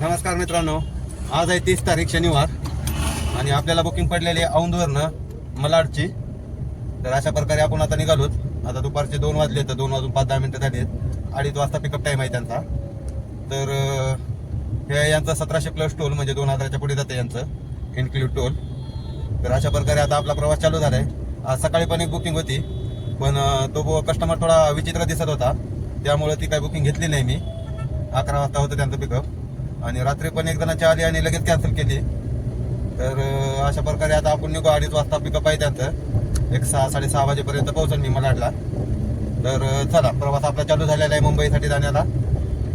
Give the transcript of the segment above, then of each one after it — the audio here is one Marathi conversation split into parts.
नमस्कार मित्रांनो. आज आहे तीस तारीख शनिवार आणि आपल्याला बुकिंग पडलेली आहे औंधवरनं मलाडची. तर अशा प्रकारे आपण आता निघालोत. आता दुपारचे दोन वाजले तर दोन वाजून पाच दहा मिनटं झाली आहेत. अडीच वाजता पिकअप टाईम आहे त्यांचा. तर हे यांचं सतराशे प्लस टोल म्हणजे दोन हजाराच्या पुढे जातं यांचं. इन्क्लूड टोल तर अशा प्रकारे आता आपला प्रवास चालू झाला आहे आज सकाळी पण एक बुकिंग होती. पण तो कस्टमर थोडा विचित्र दिसत होता. त्यामुळे ती काही बुकिंग घेतली नाही मी. अकरा वाजता होतं त्यांचं पिकअप आणि रात्री पण एक जणांची आली आणि लगेच कॅन्सल केली. तर अशा प्रकारे आता आपण निघू अडीच वाजता पिकअप आहे त्यांचं. एक सहा साडेसहा वाजेपर्यंत पोहोचेल मी मलाडला. तर चला प्रवास आपला चालू झालेला आहे मुंबईसाठी जाण्याला.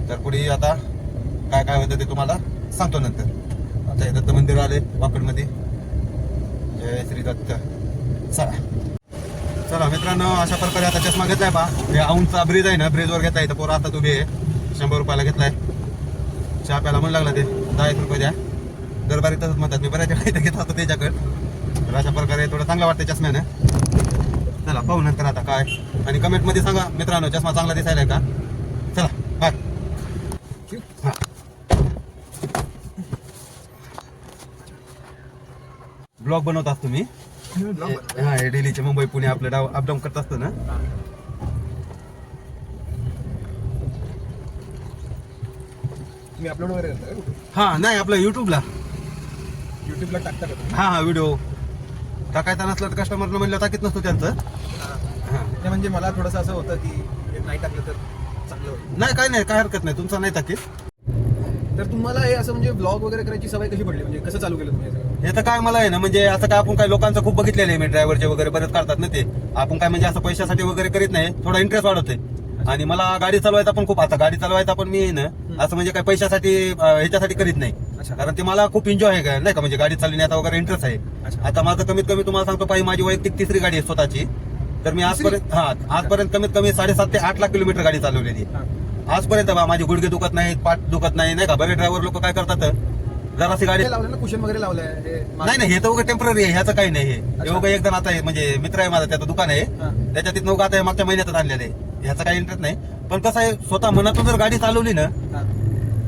तर पुढे आता काय काय होतं ते तुम्हाला सांगतो नंतर. आता हे दत्त मंदिर आले वाकडमध्ये. जय श्री दत्त. चला. चला मित्रांनो अशा प्रकारे आता चष्मा घेतलाय बा. हे औंचा ब्रिज आहे ना ब्रिजवर घेतलाय तर पोरं आता तुम्ही शंभर रुपयाला घेतलाय. चहा प्यायला म्हणू लागला ते. दहा एक रुपये द्या. दरबारी तसंच म्हणतात. मी बऱ्याच वेळा इथं घेत होतो त्याच्याकडे. तर अशा प्रकारे थोडं चांगलं वाटतं चष्म्यानं. चला पाहू नंतर आता काय. आणि कमेंटमध्ये सांगा मित्रांनो चष्मा चांगला दिसायला का? चला बाय. हा. ब्लॉग बनवत असतो मी. हा हे डेलीचे मुंबई पुणे आपलं डाव अपडाऊन करत असतो ना. तुम्ही अपलोड वगैरे करता का? कुठे हा नाही आपलं युट्यूबला युट्यूबला टाकता का तुम्ही? हा हा व्हिडिओ टाकायचा नसला तर कस्टमरनं म्हणलं टाकीत नसतो त्यांचं. हा. ते म्हणजे मला थोडंसं असं होतं की हे नाही टाकलं तर चांगलं होईल. नाही काय नाही काय हरकत नाही. तुमचं नाही टाकीत. तर तुम्हाला हे असं म्हणजे ब्लॉग वगैरे करायची सवय कशी पडली? म्हणजे कसं चालू केलं तुम्ही हे सगळं? हे तर काय मला आहे ना म्हणजे असं काय आपण काय लोकांचं खूप बघितलेलं आहे मी ड्रायव्हरचे वगैरे बरेच काढतात ना ते. आपण काय म्हणजे असं पैशासाठी वगैरे करीत नाही थोडा इंटरेस्ट वाढवते आणि मला गाडी चालवायचा पण खूप आता गाडी चालवायचा पण मी आहे ना असं म्हणजे काय पैशासाठी ह्याच्यासाठी करीत नाही. कारण ते मला खूप एन्जॉय आहे का नाही का? म्हणजे गाडी चालवण्यात वगैरे इंटरेस्ट आहे. आता माझं कमीत कमी तुम्हाला सांगतो पाहिजे माझी वैयक्तिक तिसरी गाडी आहे स्वतःची. तर मी आजपर्यंत हा आजपर्यंत कमीत कमी साडेसात ते आठ लाख किलोमीटर गाडी चालवलेली आहे. आजपर्यंत बा माझे गुडघे दुखत नाहीत पाठ दुखत नाही नाही का? बरेच ड्रायव्हर लोक काय करतात? जराशी गाडी लावलं कुशन वगैरे लावलंय हे नाही नाही हे तर उगा टेंपररी आहे ह्याचं काही नाही हे उगा एकदम आता म्हणजे मित्र आहे माझा त्याचं दुकान आहे. हा. त्याच्या तिथं आता मागच्या महिन्यातच आणलेलं आहे. ह्याचा काही इंटरेस्ट नाही पण कसं आहे स्वतः मनातून जर गाडी चालवली ना.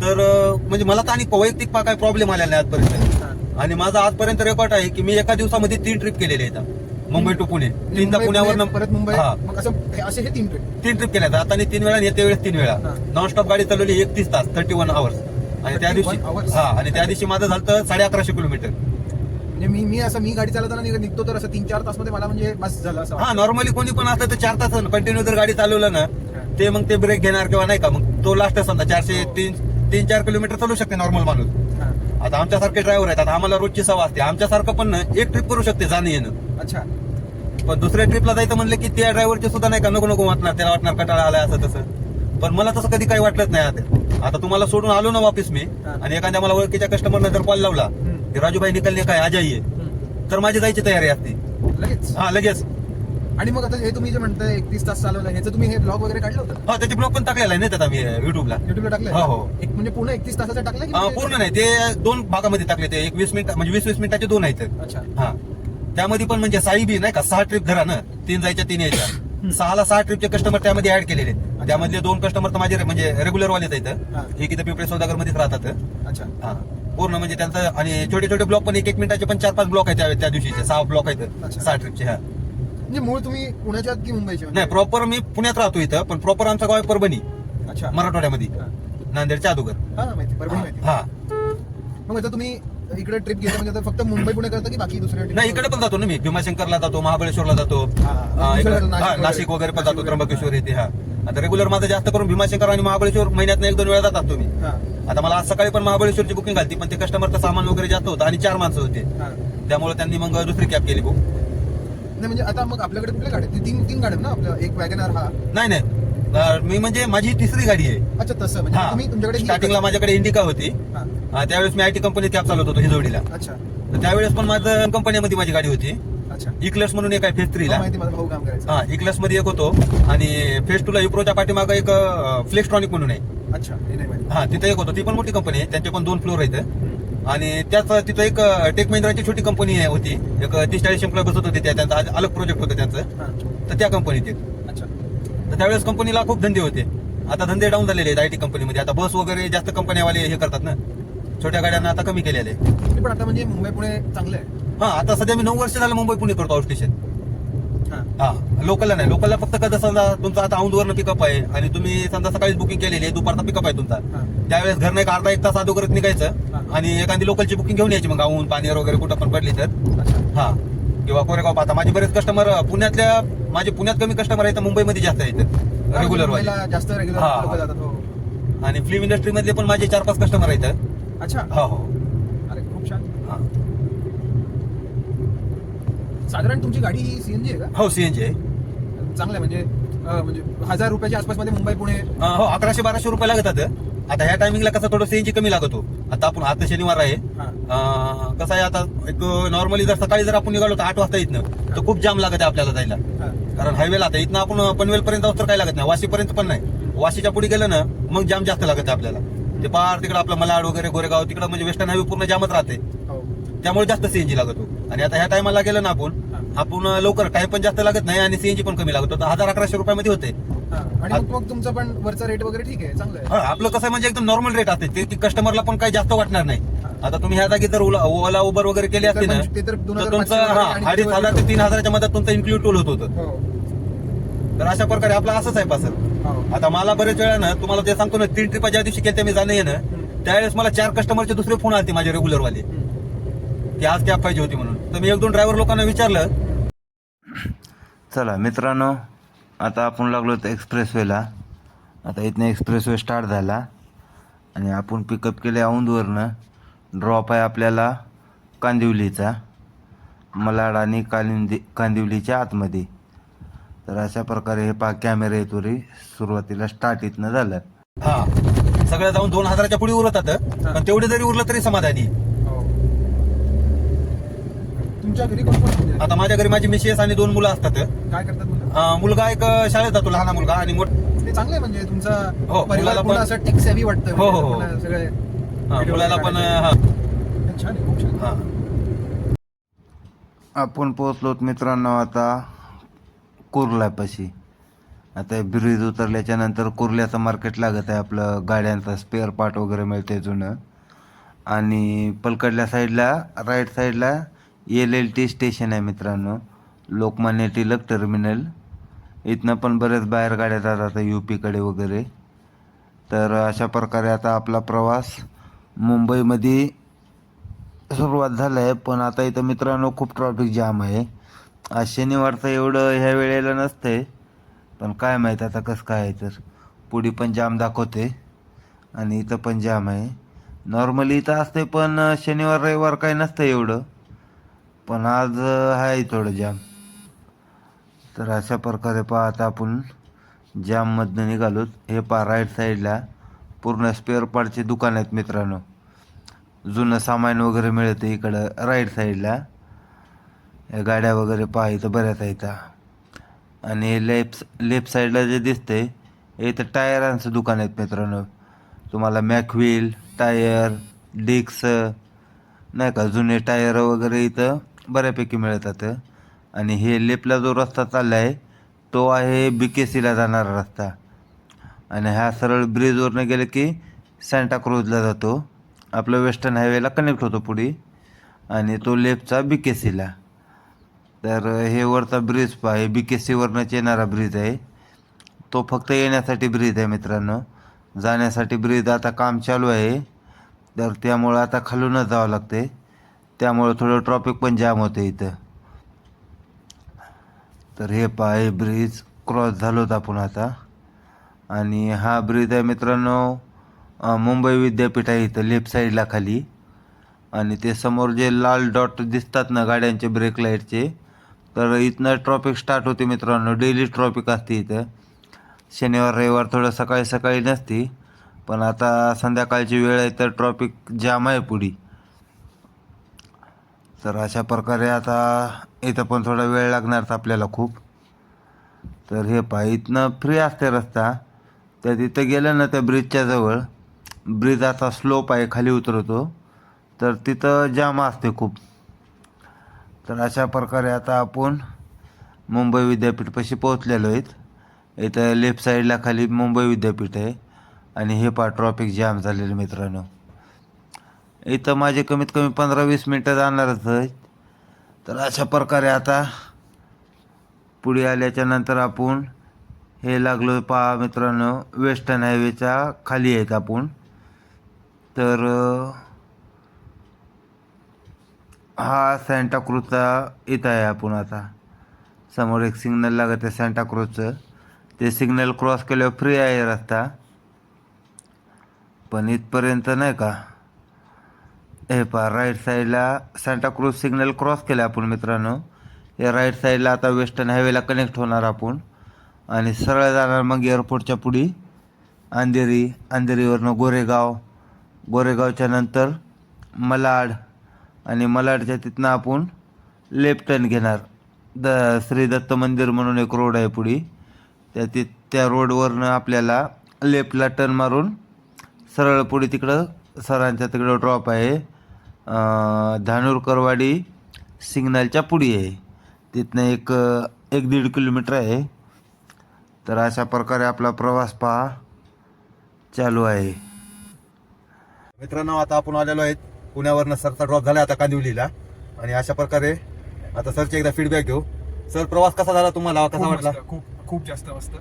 तर म्हणजे मला तर आणि वैयक्तिक पा- काही प्रॉब्लेम आलेला नाही आजपर्यंत. आणि माझा आजपर्यंत रेकॉर्ड आहे की मी एका दिवसामध्ये तीन ट्रिप केलेले आहेत मुंबई टू पुणे तीनदा पुण्यावर पुणे, परत मुंबई हा असं हे- तीन ट्रिप तीन ट्रिप केल्या. आता आणि तीन वेळा येत्या वेळेस तीन वेळा. नॉनस्टॉप गाडी चालवली एकतीस तास थर्टी वन आवर्स आणि त्या 31 दिवशी. हा आणि त्या दिवशी माझं झालं साडे अकराशे किलोमीटर म्हणजे मी मी असं मी गाडी चालवताना निघ- निघतो तर असं तीन चार तासमध्ये मला म्हणजे बस झालं असं हा नॉर्मली कोणी पण असलं तर चार तास कंटिन्यू जर गाडी चालवलं ना ते मग ते ब्रेक घेणार किंवा नाही का? मग तो लास्ट समजा चारशे तीन तीन चार किलोमीटर चालू शकते नॉर्मल माणूस. हा. आता आमच्यासारखे ड्रायव्हर आहेत. आता आम्हाला रोजची सवय असते. आमच्यासारखं पण ना एक ट्रिप करू शकते जाणं येणं. अच्छा. पण दुसऱ्या ट्रिपला जायचं म्हणलं की त्या ड्रायव्हरचे सुद्धा नाही का नको नको वाटणार त्याला वाटणार कटाळा आलाय असं तसं. पण मला तसं कधी काही वाटलंच नाही आता. आता तुम्हाला सोडून आलो ना वापिस मी हा. आणि एखाद्या मला ओळखीच्या कस्टमरनं जर कॉल लावला. की राजूभाई निकलले काय? आज आहे हम्म. तर माझी जायची तयारी असते. लगेच? हा लगेच. आणि मग आता हे तुम्ही जे म्हणताय एकतीस तास चालवलं ह्याचं तुम्ही हे ब्लॉग वगैरे काढलं होतं? हा त्याची ब्लॉग पण टाकलेला आहे ना त्यात आम्ही युट्यूबला युट्यूबला टाकलंय हो, हो. एक म्हणजे पूर्ण एकतीस तासाचं टाकलं की अं, म्हणजे- पूर्ण नाही ते दोन भागामध्ये टाकले ते. एक वीस मिनिट म्हणजे वीस वीस मिनिटाचे दोन आहेत. अच्छा. हा. त्यामध्ये पण म्हणजे साई बी नाही का सहा ट्रिप धरा ना तीन जायच्या तीन यायच्या. सहाला सहा ट्रिपचे कस्टमर त्यामध्ये ऍड केलेले आहेत. त्यामधले दोन कस्टमर तर माझे म्हणजे रेग्युलर वालेच हा. आहेत एक इथं पिंपळे सौदागर मध्येच राहतात. अच्छा. हा. पूर्ण म्हणजे त्यांचं आणि छोटे छोटे ब्लॉक पण एक एक मिनिटाचे पण चार पाच ब्लॉक आहेत त्या- त्या दिवशीचे. सहा ब्लॉक आहेत. अच्छा. सहा ट्रिपचे हा. म्हणजे मूळ तुम्ही पुण्याच्या आहात की मुंबईचे? म्हणजे? नाही प्रॉपर मी पुण्यात राहतो इथं पण प्रॉपर आमचं गाव आहे परभणी. अच्छा. मराठवाड्यामध्ये. हा. नांदेडच्या अगोदर. हा माहिती हा. मग आता तुम्ही इकडे ट्रिप घेता म्हणजे आता फक्त मुंबई पुणे करता की बाकी दुसऱ्या नाही इकडे पण जातो ना मी. भीमाशंकरला जातो महाबळेश्वरला जातो. हा, हा, इकडे- नाशिक हा, वगैरे. नाशिक वगैरे पण जातो नाशिक त्र्यंबकेश्वर येते हा. आता रेग्युलर माझं जास्त करून भीमाशंकर आणि महाबळेश्वर महिन्यात एक दोन वेळा जात असतो मी हा. आता मला आज सकाळी पण महाबळेश्वरची बुकिंग घालती पण ते कस्टमरचं सामान वगैरे जास्त होतं आणि चार माणसं होते. त्यामुळे त्यांनी मग दुसरी कॅब केली बुक नाही म्हणजे आता मग आपल्याकडे कुठल्या गाड्या? तीन तीन गाड्या ना आपल्या? एक वॅगनर हा. नाही नाही. मी म्हणजे माझी तिसरी गाडी आहे. अच्छा तसं. म्हणजे तुम्ही तुमच्याकडे स्टार्टिंगला माझ्याकडे इंडिका होती. त्यावेळेस मी आयटी कंपनीत कॅब चालवत होतो हिजवडीला अच्छा. त्यावेळेस पण माझं कंपनीमध्ये माझी गाडी होती. अच्छा. इक्लस म्हणून एक आहे फेस हो, थ्रीला माहिती माझा भाऊ काम करायचं. हा इक्लसमध्ये एक होतो. आणि फेस टूला युप्रोच्या पाठीमागं एक फ्लेक्स्ट्रॉनिक म्हणून आहे. अच्छा हे नाही माहिती. हा तिथं एक होतं. ती पण मोठी कंपनी आहे. त्यांचे पण दोन फ्लोर आहेत. आणि त्याच तिथं एक टेक महिंद्राची छोटी कंपनी होती. एक तीस चाळीस एम्प्लॉय बसत होते त्या त्यांचा आज अलग प्रोजेक्ट होतं त्यांचं. हा. तर त्या कंपनीत एक अच्छा. तर त्यावेळेस कंपनीला खूप धंदे होते. आता धंदे डाऊन झालेले आहेत आयटी कंपनीमध्ये आता बस वगैरे जास्त कंपन्यावाले हे करतात ना. छोट्या गाड्यांना आता कमी केलेलं आहे. पण आता म्हणजे मुंबई पुणे चांगलं आहे. हा आता सध्या मी नऊ वर्ष झालं मुंबई पुणे करतो आउट स्टेशन हा. लोकलला नाही. लोकलला फक्त कसं समजा तुमचा आता औंधवरनं पिकअप आहे आणि तुम्ही समजा सकाळीच बुकिंग केलेली आहे दुपारचा पिकअप आहे तुमचा. त्यावेळेस घरनं एक अर्धा एक तास अगोदरच निघायचं. आणि एखादी लोकलची बुकिंग घेऊन यायची मग औंध पाणीर वगैरे कुठं पण पडली तर. हा. किंवा कोरेगाव आता माझे बरेच कस्टमर पुण्यातल्या माझे पुण्यात कमी कस्टमर आहेत तर मुंबईमध्ये जास्त आहेत. रेग्युलर वाले मुंबईला जास्त रेग्युलर हा, आणि फिल्म इंडस्ट्री मधले पण माझे चार पाच कस्टमर आहेत. अच्छा. हो हो. अरे खूप छान. हा. साधारण तुमची गाडी ही सीएनजी आहे हो सीएनजी आहे. का चांगलं आहे. म्हणजे अं, म्हणजे हजार रुपयाच्या आसपासमध्ये मुंबई पुणे अं, हो अकराशे बाराशे रुपये लागतात आता ह्या टायमिंगला कसं थोडं सीएनजी कमी लागतो. आता आपण आता शनिवार आहे. हा. अं, कसं आहे आता एक नॉर्मली जर सकाळी जर आपण निघालो तर आठ वाजता इथनं. तर खूप जाम लागत आहे आपल्याला जायला. हा. कारण हायवेला आता इथनं आपण पनवेल पर्यंत तर काय लागत नाही. वाशीपर्यंत पण नाही. वाशीच्या पुढे गेलं ना मग जाम जास्त लागत आहे आपल्याला. ते पार तिकडे आपलं मलाड वगैरे गोरेगाव तिकडं म्हणजे वेस्टर्न हायवे पूर्ण जामच राहते. त्यामुळे जास्त सीएनजी लागतो. आणि आता ह्या टायमाला गेलं ना आपण आपण लवकर टाइम पण जास्त लागत नाही आणि सीएनजी पण कमी लागतो. हजार अकराशे रुपयामध्ये होते. हा. आणि मग मग तुमचं पण वरचा रेट वगैरे ठीक आहे चांगलं आहे. हा, आपलं कसं आहे म्हणजे एकदम नॉर्मल रेट असते. ते कस्टमरला पण काही जास्त वाटणार नाही. आता तुम्ही ह्या जागी जर ओला ओला उबर वगैरे केले असते ना ते तर दोन तर हजार तुमचं पाचशे हा आणि अडीच हजार ते तीन हजाराच्या मध्ये तुमचं इन्क्लूड टोल होत होतं. हो. तर अशा प्रकारे आपलं असंच आहे पासर हो. आता मला बरेच वेळा ना तुम्हाला ते सांगतो ना तीन ट्रिपा ज्या दिवशी केल्या मी जाणं येणं त्यावेळेस मला चार कस्टमरचे दुसरे फोन आले माझे रेग्युलर वाले. हम्म. की आज कॅब पाहिजे होती म्हणून. तर मी एक दोन ड्रायव्हर लोकांना विचारलं. चला मित्रांनो आता आपण लागलो तर एक्सप्रेसवेला आता इथनं एक्सप्रेसवे स्टार्ट झाला. आणि आपण पिकअप केले औंधवरनं. ड्रॉप आहे आपल्याला कांदिवलीचा. मलाड आणि कालिंदी कांदिवलीच्या आतमध्ये. तर अशा प्रकारे हे पा कॅमेरे तुरी सुरुवातीला स्टार्ट इथनं झालं. हा. सगळं जाऊन दोन हजाराच्या पुढे उरतात. पण तेवढे जरी उरलं तरी समाधानी. तुमच्या घरी कोण कोण आता माझ्या घरी माझी मिसेस आणि दोन मुलं असतात. काय करतात मुलं? अं, मुलगा एक शाळेत जातो लहान मुलगा आणि मोठ ते चांगलं आहे म्हणजे तुमचा हो, परिवार मुलाला पूर्ण पण- असं टेक सेव्ही वाटतं हो, हो, हो. म्हणजे सगळे हा, video मुलाला पण. हा. छान आहे खूप छान हा आपण पोहोचलोत मित्रांनो आता कुर्ल्यापाशी. आता ब्रिज उतरल्याच्या नंतर कुर्ल्याचं मार्केट लागत आहे आपलं गाड्यांचा स्पेअर पार्ट वगैरे मिळते जुनं. आणि पलकडल्या साईडला राईट साईडला एल एल टी स्टेशन आहे मित्रांनो. लोकमान्य टिलक टर्मिनल. इथनं पण बरेच बाहेर गाड्या जातात यू पीकडे वगैरे. तर अशा प्रकारे आता आपला प्रवास मुंबईमध्ये सुरुवात झाला आहे. पण आता इथं मित्रांनो खूप ट्रॉफिक जाम आहे. आज शनिवारचं एवढं ह्या वेळेला नसतंय. पण काय माहीत आता कसं काय आहे तर. पुढे पण जाम दाखवते आणि इथं पण जाम आहे. नॉर्मली इथं असते पण शनिवार रविवार काही नसतं एवढं. पण आज आहे थोडं जाम तर अशा प्रकारे पाहता आपण जाममधनं निघालोत हे पहा राईट साईडला पूर्ण स्पेअर पार्टचे दुकान आहेत मित्रांनो. जुनं सामान वगैरे मिळतं इकडं राईट साईडला या गाड्या वगैरे पहा इथं बऱ्याच आहेत. आणि लेफ्ट लेफ्ट साईडला जे दिसतंय हे इथं टायरांचं दुकान आहेत मित्रांनो. तुम्हाला मॅकव्हील टायर डिक्स नाही का जुने टायर वगैरे इथं. बऱ्यापैकी मिळतात. आणि हे लेपला जो रस्ता चालला आहे तो आहे बी के सीला जाणारा रस्ता. आणि हा सरळ ब्रिजवरनं गेलं की सँटाक्रूजला जातो. आपलं वेस्टर्न हायवेला कनेक्ट होतो पुढे. आणि तो लेफ्टचा बी के सीला तर हे वरचा ब्रिज पहा हे बी के सीवरनंच येणारा ब्रिज आहे. तो फक्त येण्यासाठी ब्रिज आहे मित्रांनो. जाण्यासाठी ब्रिज आता काम चालू आहे. तर त्यामुळं आता खालूनच जावं लागते त्यामुळं थोडं ट्रॉफिक पण जाम होतं इथं. तर हे पाय ब्रिज क्रॉस झालो आपण आता. आणि हा ब्रिज आहे मित्रांनो मुंबई विद्यापीठ आहे इथं लेफ्ट साईडला खाली. आणि ते समोर जे लाल डॉट दिसतात ना गाड्यांचे ब्रेक लाईटचे तर इथनं ट्रॉफिक स्टार्ट होते मित्रांनो. डेली ट्रॉफिक असते इथं. शनिवार रविवार थोडं सकाळी सकाळी नसते. पण आता संध्याकाळची वेळ आहे तर ट्रॉफिक जाम आहे पुढी. तर अशा प्रकारे आता इथं पण थोडा वेळ लागणार आपल्याला खूप. तर हे पहा इथनं फ्री असते रस्ता. तर तिथं गेलं ना त्या ब्रिजच्या जवळ. ब्रिज आता स्लोप आहे खाली उतरतो तर तिथं जाम असते खूप. तर अशा प्रकारे आता आपण मुंबई विद्यापीठपाशी पोहोचलेलो आहेत. इथं लेफ्ट साईडला खाली मुंबई विद्यापीठ आहे. आणि हे पहा ट्रॉफिक जाम झालेलं मित्रांनो. इथं माझे कमीत कमी पंधरा वीस मिनटं जाणारच आहेत. तर अशा प्रकारे आता पुढे आल्याच्यानंतर आपण हे लागलो पहा मित्रांनो वेस्टर्न हायवेच्या खाली आहेत आपण. तर हा सँटाक्रूजचा इथं आहे आपण आता. समोर एक सिग्नल लागत आहे सँटाक्रूजचं ते सिग्नल क्रॉस केल्यावर फ्री आहे रस्ता. पण इथपर्यंत नाही का? हे पहा राईट साईडला सँटाक्रूज सिग्नल क्रॉस केलं आपण मित्रांनो. या राईट साईडला आता वेस्टर्न हायवेला कनेक्ट होणार आपण. आणि सरळ जाणार मग एअरपोर्टच्या पुढी अंधेरी अंधेरीवरनं गोरेगाव. गोरेगावच्या नंतर मलाड आणि मलाडच्या तिथनं आपण लेफ्ट टर्न घेणार. द श्री दत्त मंदिर म्हणून एक रोड आहे पुढे. त्या ति त्या रोडवरनं आपल्याला लेफ्टला टर्न मारून सरळ पुढे तिकडं सरांच्या तिकडं ड्रॉप आहे. धानूरकरवाडी सिग्नलच्या पुढे आहे. तिथनं एक एक दीड किलोमीटर आहे. तर अशा प्रकारे आपला प्रवास पहा. चालू आहे. मित्रांनो आता आपण आलेलो आहेत पुण्यावरनं सरचा ड्रॉप झाला आता कांदिवलीला. आणि अशा प्रकारे आता सरचे एकदा फीडबॅक घेऊ. सर प्रवास कसा झाला तुम्हाला? कसा वाटला? खूप खूप जास्त मस्त.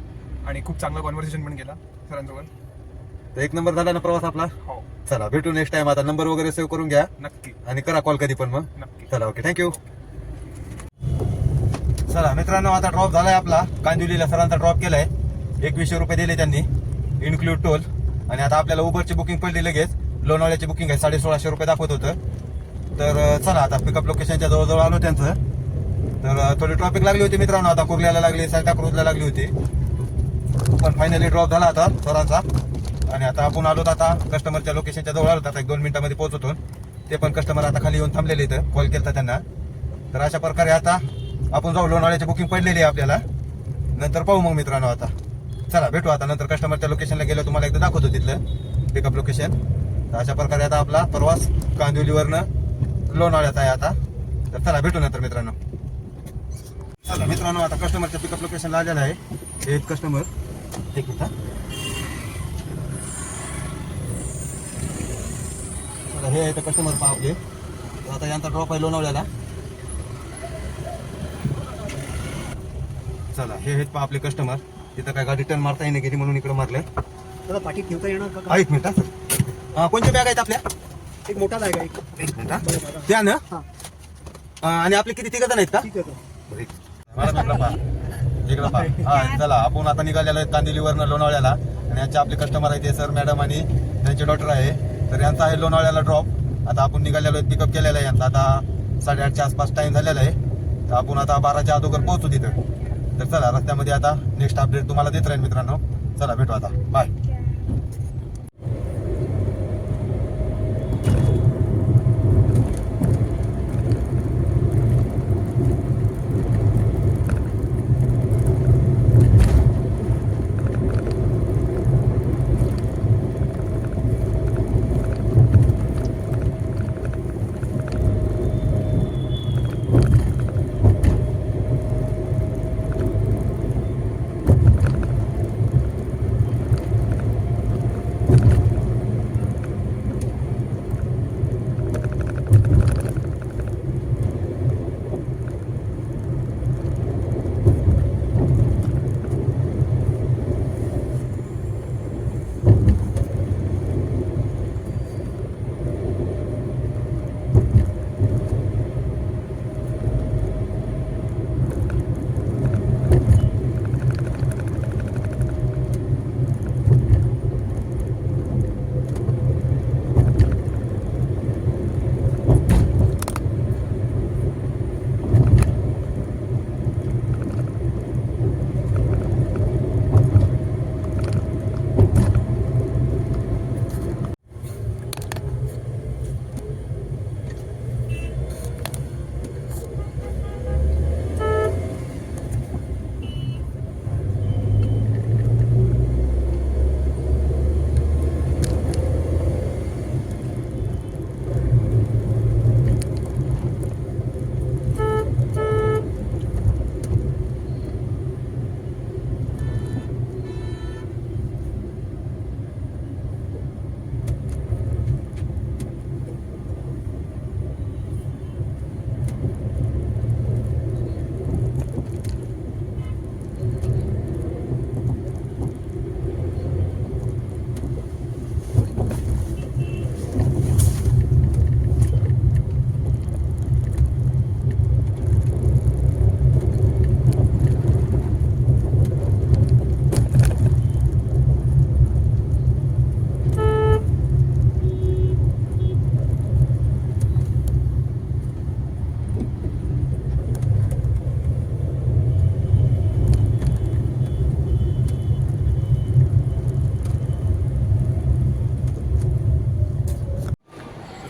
आणि खूप चांगला कॉन्व्हर्सेशन पण केला सरांसोबत. तर एक नंबर झाला ना प्रवास आपला? हो. चला भेटू नेक्स्ट टाइम आता नंबर वगैरे सेव्ह करून घ्या. नक्की. आणि करा कॉल कधी पण मग. नक्की. चला ओके थँक्यू चला मित्रांनो आता ड्रॉप झालाय आपला. कांदिवलीला सरांचा ड्रॉप केलाय. एकवीसशे रुपये दिले त्यांनी. इन्क्लूड टोल आणि आता आपल्याला उबरची बुकिंग पडली लगेच. लोणावळ्याची बुकिंग आहे. साडे सोळाशे रुपये दाखवत होतं. तर चला आता पिकअप लोकेशनच्या जवळजवळ आलो त्यांचं. तर थोडी ट्रॉफिक लागली होती मित्रांनो. आता कुर्ल्याला लागली सँटाक्रूजला लागली होती. पण फायनली ड्रॉप झाला आता सरांचा. आणि आता आपण आलो आता कस्टमरच्या लोकेशनच्या जवळ आलो आता एक दोन मिनिटांमध्ये पोहोचतो ते पण कस्टमर आता खाली येऊन थांबलेले इथं कॉल केला त्यांना. तर अशा प्रकारे आता आपण जाऊ लोणावळ्याची बुकिंग पडलेली आहे आपल्याला. नंतर पाहू मग मित्रांनो आता. चला भेटू आता नंतर कस्टमरच्या लोकेशनला गेलो तुम्हाला एकदा दाखवतो तिथलं पिकअप लोकेशन तर अशा प्रकारे आता आपला प्रवास कांदिवलीवरनं लोणावळ्यात आहे आता. तर चला भेटू नंतर मित्रांनो. चला मित्रांनो आता कस्टमरच्या पिकअप लोकेशनला आलेला आहे. हे कस्टमर एक मिनिट हा. आता हे आहेत कस्टमर पहा आपले. तर आता यांचा ड्रॉप आहे लोणावळ्याला. चला हे आहेत पहा आपले कस्टमर तिथं काय गाडी टर्न मारता येणे गेली म्हणून इकडे मारले दादा पाठी ठेवता येणार का? हा एक मिनिट हा, सर हा, कोणत्या बॅग आहेत आपल्या? एक मोठा जागा एक एक मिनिट हा. त्या ना? हा. हा, आणि आपले किती तिघ जण आहेत का? ठीक आहे तो. मला इकडं पहा. इकडं पहा. हा चला आपण आता निघालेलो आहे कांदिवलीवरनं लोणावळ्याला. आणि यांचे आपले कस्टमर आहेत ते सर मॅडम आणि त्यांचे डॉक्टर आहे. तर यांचा आहे लोणावळ्याला ड्रॉप आता आपण निघालेलो आहे पिकअप केलेला आहे यांचा. आता साडेआठच्या आसपास टाइम झालेला आहे. तर आपण आता बाराच्या अगोदर पोहोचू तिथं. तर चला रस्त्यामध्ये आता नेक्स्ट अपडेट तुम्हाला देत राहील मित्रांनो. चला भेटू आता. बाय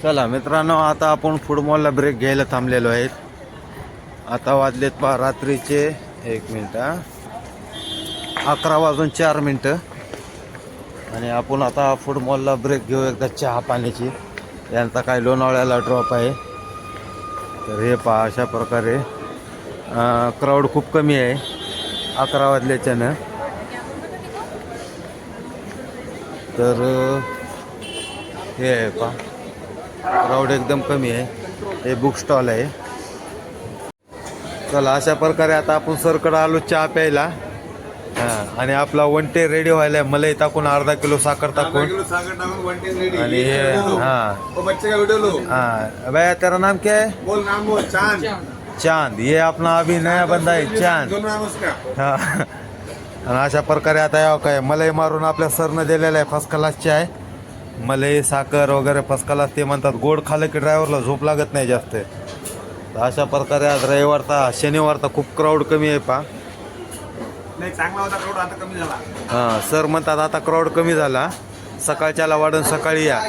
चला मित्रांनो आता आपण फूड मॉलला ब्रेक घ्यायला थांबलेलो आहेत. आता वाजलेत पहा रात्रीचे एक मिनिट अकरा वाजून चार मिनटं आणि आपण आता फूड मॉलला ब्रेक घेऊ एकदा चहा पाण्याची. यांचा काय लोणावळ्याला ड्रॉप आहे. तर हे पहा अशा प्रकारे क्राऊड खूप कमी आहे. अकरा वाजल्याच्यानं तर हे आहे पहा क्राऊड एकदम कमी आहे. हे बुक स्टॉल आहे. चला अशा प्रकारे आता आपण सरकडं आलो चहा प्यायला. हा आणि आपला वंटे रेडी व्हायला आहे. मलाई टाकून अर्धा किलो साखर टाकून. आणि हे हाँ. बच्चे का वीडियो लो? हाँ. भैया तेरा नाम क्या है? बोल नाम बोल. चांद. चांद. ये अपना अभी नया बंदा है चांद. हा. आणि अशा प्रकारे आता यावं काय? मलाई मारून आपल्या सरनं दिलेलं आहे. फर्स्ट क्लासचे आहे. मलाई साखर वगैरे फर्स्ट क्लास ते म्हणतात गोड खाल्लं की ड्रायव्हरला झोप लागत नाही जास्त. तर अशा प्रकारे आज रविवारचा शनिवारचा खूप क्राऊड कमी आहे पा नाही चांगला होता क्राऊड आता कमी झाला. हां सर म्हणतात आता क्राऊड कमी झाला. सकाळच्याला वाढून सकाळी या.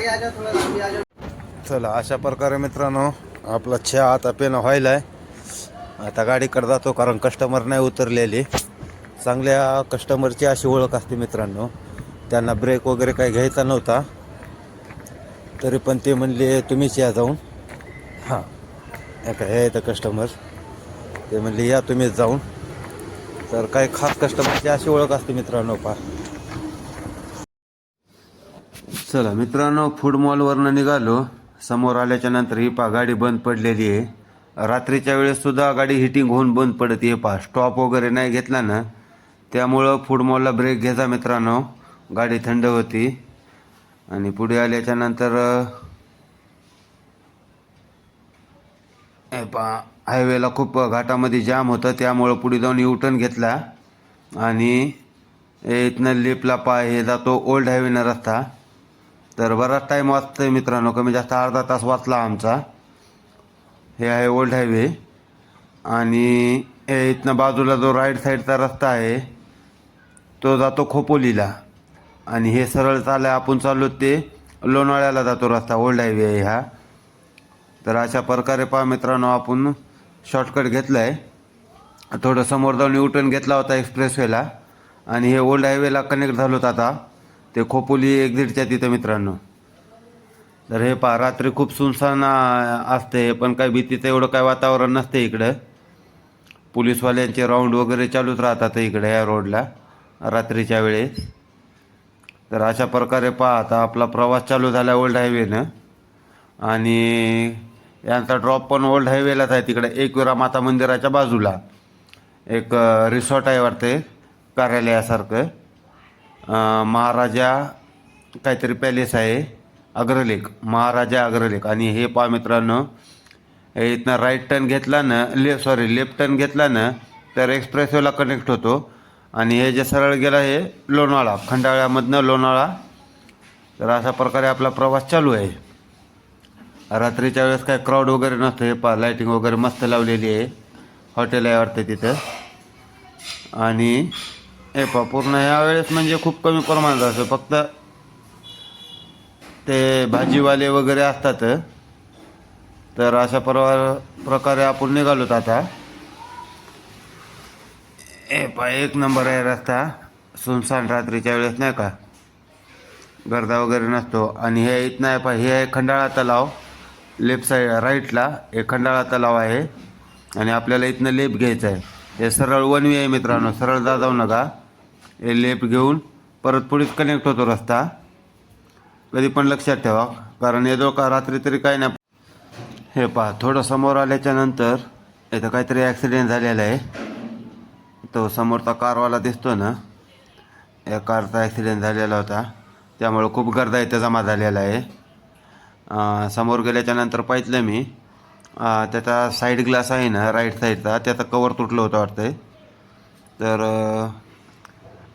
चला अशा प्रकारे मित्रांनो आपला चहा आता पेनं व्हायला आहे आता गाडीकडे जातो कारण कस्टमर नाही उतरलेले. चांगल्या कस्टमरची अशी ओळख असते मित्रांनो. त्यांना ब्रेक वगैरे काही घ्यायचा नव्हता. तरी पण ते म्हणले तुम्हीच या जाऊन. हां. काय हे येतं कस्टमर ते म्हणले या तुम्हीच जाऊन. तर काही खास कस्टमरची अशी ओळख असते मित्रांनो पा चला मित्रांनो फूड मॉलवरनं निघालो. समोर आल्याच्यानंतर ही पा गाडी बंद पडलेली आहे. रात्रीच्या वेळेस सुद्धा गाडी हिटिंग होऊन बंद पडते पा स्टॉप वगैरे नाही घेतला ना. त्यामुळं फूड मॉलला ब्रेक घ्यायचा मित्रांनो. गाडी थंड होती. आणि पुढे आल्याच्यानंतर हे हायवेला खूप घाटामध्ये जाम होतं त्यामुळं पुढे जाऊन युटर्न घेतला. आणि हे इथनं लिपला पाय हे जातो ओल्ड हायवेनं रस्ता. तर बराच टाईम वाचतोय मित्रांनो कमी जास्त अर्धा तास वाचला आमचा. हे आहे ओल्ड हायवे आणि हे इथनं बाजूला जो राईट साईडचा रस्ता आहे तो जातो खोपोलीला. आणि हे सरळ चाललं आपण चाललो ते लोणावळ्याला जातो रस्ता ओल्ड हायवे आहे हा. तर अशा प्रकारे पहा मित्रांनो आपण शॉर्टकट घेतला आहे थोडं समोर जाऊन युटर्न घेतला होता एक्सप्रेसवेला आणि हे ओल्ड हायवेला कनेक्ट झालो होतं आता. ते खोपोली एक्झिटच्या तिथं मित्रांनो. तर हे पहा रात्री खूप सुनसान असते. पण काय भीतीचं एवढं काय वातावरण नसते इकडं. पोलीसवाल्यांचे राऊंड वगैरे चालूच राहतात इकडे या रोडला रात्रीच्या वेळेस. तर अशा प्रकारे पहा आता आपला प्रवास चालू झाला ओल्ड हायवेनं आणि यांचा ड्रॉप पण ओल्ड हायवेलाच आहे. तिकडे एकविरा माता मंदिराच्या बाजूला एक रिसॉर्ट आहे वाटते कार्यालयासारखं. महाराजा काहीतरी पॅलेस आहे अग्रलेख महाराजा अग्रलेख. आणि हे पहा मित्रांनो इथनं राईट टर्न घेतला ना ले सॉरी लेफ्ट टर्न घेतला ना तर एक्सप्रेसवेला कनेक्ट होतो. आणि हे जे सरळ गेलं हे लोणावळा खंडाळ्यामधनं लोणावळा तर अशा प्रकारे आपला प्रवास चालू आहे. रात्रीच्या वेळेस काय क्राऊड वगैरे नसतं हे पा लाईटिंग वगैरे मस्त लावलेली आहे. हॉटेल आहे वाटतं तिथं. आणि हे पा पूर्ण ह्या वेळेस म्हणजे खूप कमी प्रमाणात असतं फक्त ते भाजीवाले वगैरे असतात. तर अशा प्रवा प्रकारे आपण निघालोत आता. ए पा एक नंबर आहे रस्ता. सुनसान रात्रीच्या वेळेस नाही का? गर्दा वगैरे नसतो. आणि हे इथनं आहे पा हे आहे खंडाळा तलाव. लेफ्ट साईड राईटला हे खंडाळा तलाव आहे. आणि आपल्याला इथनं लेप घ्यायचं आहे. हे सरळ वनवी आहे मित्रांनो. सरळ जा जाऊ नका. हे लेप घेऊन परत पुढेच कनेक्ट होतो रस्ता. कधी पण लक्षात ठेवा. कारण हे का रात्री तरी काय नाही. हे पहा थोडं समोर आल्याच्यानंतर इथं काहीतरी ॲक्सिडेंट झालेला आहे. तो समोरचा कारवाला दिसतो ना या कारचा ॲक्सिडेंट झालेला होता. त्यामुळं खूप गर्दा इथं जमा झालेला आहे. समोर गेल्याच्यानंतर पाहितलं मी त्याचा साईड ग्लास आहे ना राईट साईडचा त्याचा कवर तुटलं होतं वाटतं तर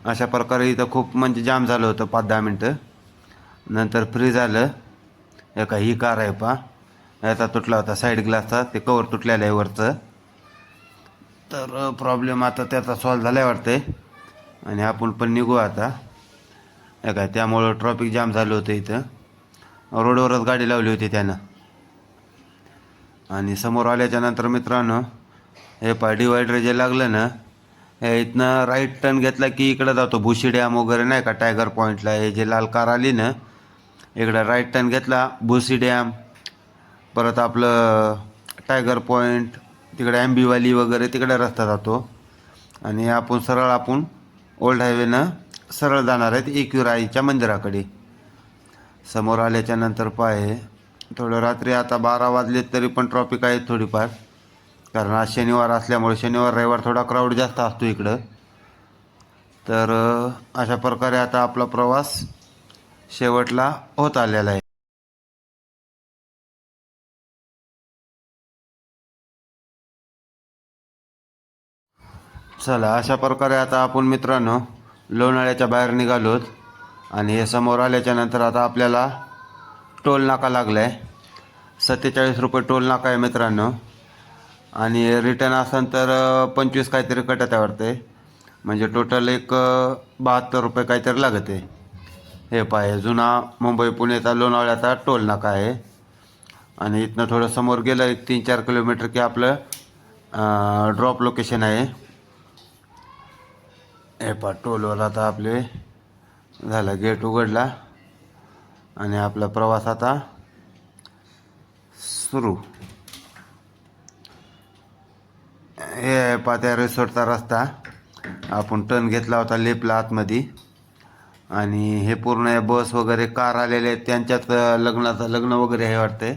अशा प्रकारे इथं खूप म्हणजे जाम झालं होतं पाच दहा मिनटं. नंतर फ्री झालं एका ही कार आहे पा याचा तुटला होता साईड ग्लासचा ते कवर तुटलेलं आहे वरचं. तर प्रॉब्लेम आता त्याचा सॉल्व झाला आहे आणि आपण पण निघू आता. हे काय त्यामुळं ट्रॉफिक जाम झालं होतं इथं. रोडवरच गाडी लावली होती त्यानं. आणि समोर आल्याच्यानंतर मित्रांनो हे पा डिवायडर जे लागलं ना हे इथनं राईट टर्न घेतला की इकडं जातो. भुशी डॅम वगैरे नाही का टायगर पॉईंटला हे जे लाल कार आली ना इकडं राईट टर्न घेतला भुसी डॅम परत आपलं टायगर पॉईंट तिकडे आंबीवाली वगैरे तिकडे रस्ता जातो. आणि आपण सरळ आपण ओल्ड हायवेनं सरळ जाणार आहेत एकविराईच्या मंदिराकडे. समोर आल्याच्यानंतर पाय थोडं रात्री आता बारा वाजलेत तरी पण ट्रॉफिक आहे थोडीफार. कारण आज शनिवार असल्यामुळे शनिवार रविवार थोडा क्राऊड जास्त असतो इकडं. तर अशा प्रकारे आता आपला प्रवास शेवटला होत आलेला आहे. चला अशा प्रकारे आता आपण मित्रांनो लोणाळ्याच्या बाहेर निघालोत. आणि हे समोर आल्याच्यानंतर आता आपल्याला टोल नाका लागला आहे सत्तेचाळीस रुपये टोल नाका आहे मित्रांनो. आणि रिटर्न असेल तर पंचवीस काहीतरी कटत आहे वाटते म्हणजे टोटल एक बहात्तर रुपये काहीतरी लागत आहे. हे पाय जुना मुंबई पुणेचा लोणावळ्याचा टोल नाका आहे. आणि इथनं थोडं समोर गेलं एक तीन चार किलोमीटर की आपलं ड्रॉप लोकेशन आहे. हे पा टोलवर आता आपले झालं गेट उघडला आणि आपला प्रवास आता सुरू. हे आहे पा त्या रिसॉर्टचा रस्ता. आपण टर्न घेतला होता लेपला आतमध्ये. आणि हे पूर्ण बस वगैरे कार आलेले आहेत त्यांच्यात लग्नाचं लग्न वगैरे हे वाटते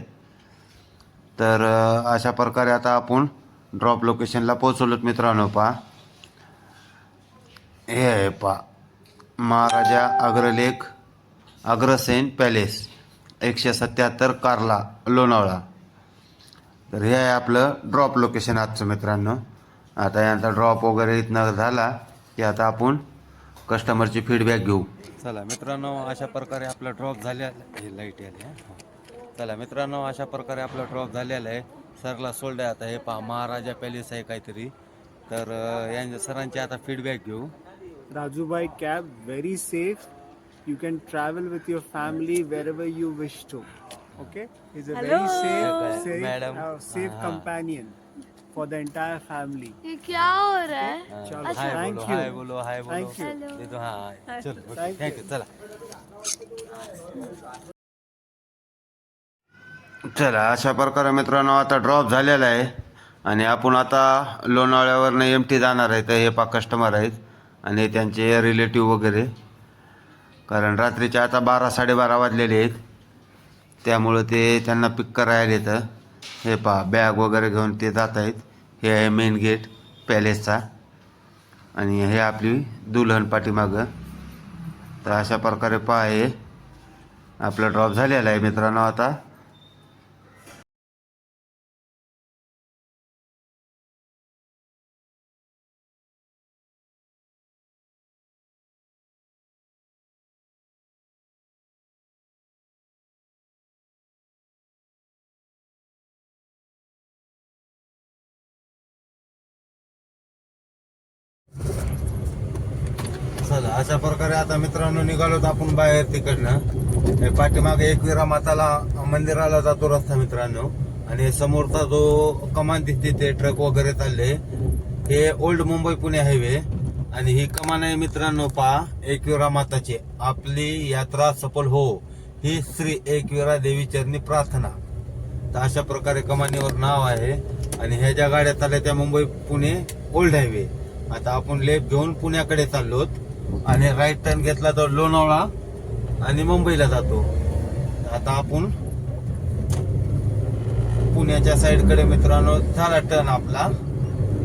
तर अशा प्रकारे आता आपण ड्रॉप लोकेशनला पोचवलोत मित्रांनो पा हे आहे पा महाराजा अग्रलेख अग्रसेन पॅलेस एकशे सत्याहत्तर कारला लोणावळा. तर हे आहे आपलं ड्रॉप लोकेशन आजचं मित्रांनो. आता यांचा ड्रॉप वगैरे इथनं झाला की आता आपण कस्टमरची फीडबॅक घेऊ. चला मित्रांनो अशा प्रकारे आपला ड्रॉप झालेला हे लाइट आले चला मित्रांनो अशा प्रकारे आपला ड्रॉप झालेला आहे. सरला सोल्ड आहे आता हे पहा महाराजा पॅलेस आहे काहीतरी. तर यांच्या सरांची आता फीडबॅक घेऊ. Rajubai cab, very safe. You can travel with your family wherever you wish to. Okay, he's a very safe, safe, madam. uh, safe Uh-huh. companion for the entire family. ये क्या हो रहा है चलो, हाय thank बोलो you. हाय बोलो हाय बोलो Thank you. Hello. ये तो हाँ चलो Thank थँक्यू चला चला अशा प्रकारे मित्रांनो आता ड्रॉप झालेला आहे आणि आपण आता लोणावळ्यावरनं एम टी जाणार आहे तर हे पा कस्टमर आहेत आणि त्यांचे रिलेटिव्ह वगैरे. कारण रात्रीचे आता बारा साडेबारा वाजलेले आहेत. त्यामुळं ते त्यांना पिक करायला येतं. हे पहा बॅग वगैरे घेऊन ते जात आहेत. हे आहे मेन गेट पॅलेसचा आणि हे आपली दुल्हन पाठीमागं. तर अशा प्रकारे पहा हे. आपलं ड्रॉप झालेला आहे मित्रांनो आता. चला अशा प्रकारे आता मित्रांनो निघालोत आपण बाहेर तिकडनं. हे पाठीमागे एकविरा माताला मंदिराला जातो रस्ता मित्रांनो. आणि समोरचा जो कमान दिसते ते ट्रक वगैरे चालले. हे ओल्ड मुंबई पुणे हायवे. आणि ही कमान आहे मित्रांनो पहा एकविरा माताची. आपली यात्रा सफल हो. ही श्री एकविरा देवी चरणी प्रार्थना. तर अशा प्रकारे कमानीवर नाव आहे. आणि ह्या ज्या गाड्या चालल्या त्या मुंबई पुणे ओल्ड हायवे. आता आपण लेप घेऊन पुण्याकडे चाललोत. आणि राईट टर्न घेतला तर लोणावळा आणि मुंबईला जातो. आता आपण पुण्याच्या साईडकडे मित्रांनो झाला टर्न आपला.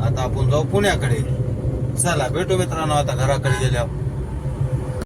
आता आपण जाऊ पुण्याकडे. चला भेटू मित्रांनो आता घराकडे गेल्या